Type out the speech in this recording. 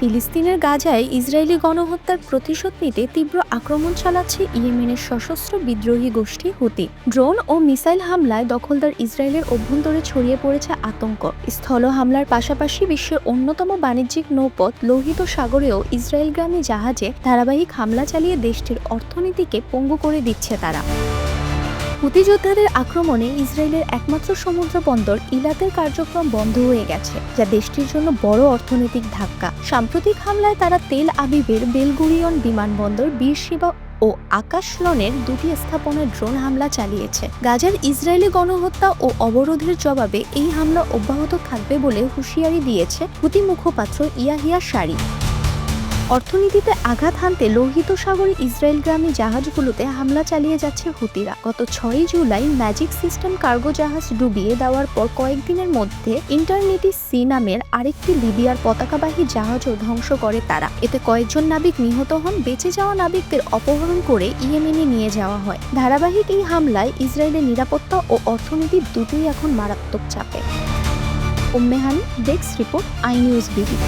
ফিলিস্তিনের গাজায় ইসরায়েলি গণহত্যার প্রতিশোধ নিতে তীব্র আক্রমণ চালাচ্ছে ইয়েমেনের সশস্ত্র বিদ্রোহী গোষ্ঠী হুতি। ড্রোন ও মিসাইল হামলায় দখলদার ইসরায়েলের অভ্যন্তরে ছড়িয়ে পড়েছে আতঙ্ক। স্থল হামলার পাশাপাশি বিশ্বের অন্যতম বাণিজ্যিক নৌপথ লোহিত সাগরেও ইসরায়েলগামী জাহাজে ধারাবাহিক হামলা চালিয়ে দেশটির অর্থনীতিকে পঙ্গু করে দিচ্ছে তারা। হুতি যোদ্ধাদের আক্রমণে ইসরায়েলের একমাত্র সমুদ্র বন্দর ইলাতের কার্যক্রম বন্ধ হয়ে গেছে, যা দেশটির জন্য বড় অর্থনৈতিক ধাক্কা। সাম্প্রতিক হামলায় তারা তেল আবিবের বেলগুরিয়ন বিমানবন্দর, বীর বীরশিবা ও আকাশলনের দুটি স্থাপনায় ড্রোন হামলা চালিয়েছে। গাজার ইসরায়েলি গণহত্যা ও অবরোধের জবাবে এই হামলা অব্যাহত থাকবে বলে হুঁশিয়ারি দিয়েছে হুতি মুখপাত্র ইয়াহিয়া শারি। অর্থনীতিতে আঘাত হানতে লোহিত সাগরে ইসরায়েলগামী জাহাজগুলোতে হামলা চালিয়ে যাচ্ছে হুতিরা। গত ছয়ই জুলাই ম্যাজিক সিস্টেম কার্গো জাহাজ ডুবিয়ে দেওয়ার পর কয়েকদিনের মধ্যে ইন্টারনেটি সি নামের আরেকটি লিবিয়ার পতাকাবাহী জাহাজও ধ্বংস করে তারা। এতে কয়েকজন নাবিক নিহত হন, বেঁচে যাওয়া নাবিকদের অপহরণ করে ইয়েমেনে নিয়ে যাওয়া হয়। ধারাবাহিক এই হামলায় ইসরায়েলের নিরাপত্তা ও অর্থনীতি দুটোই এখন মারাত্মক চাপে। Ummehani desk report I news BD.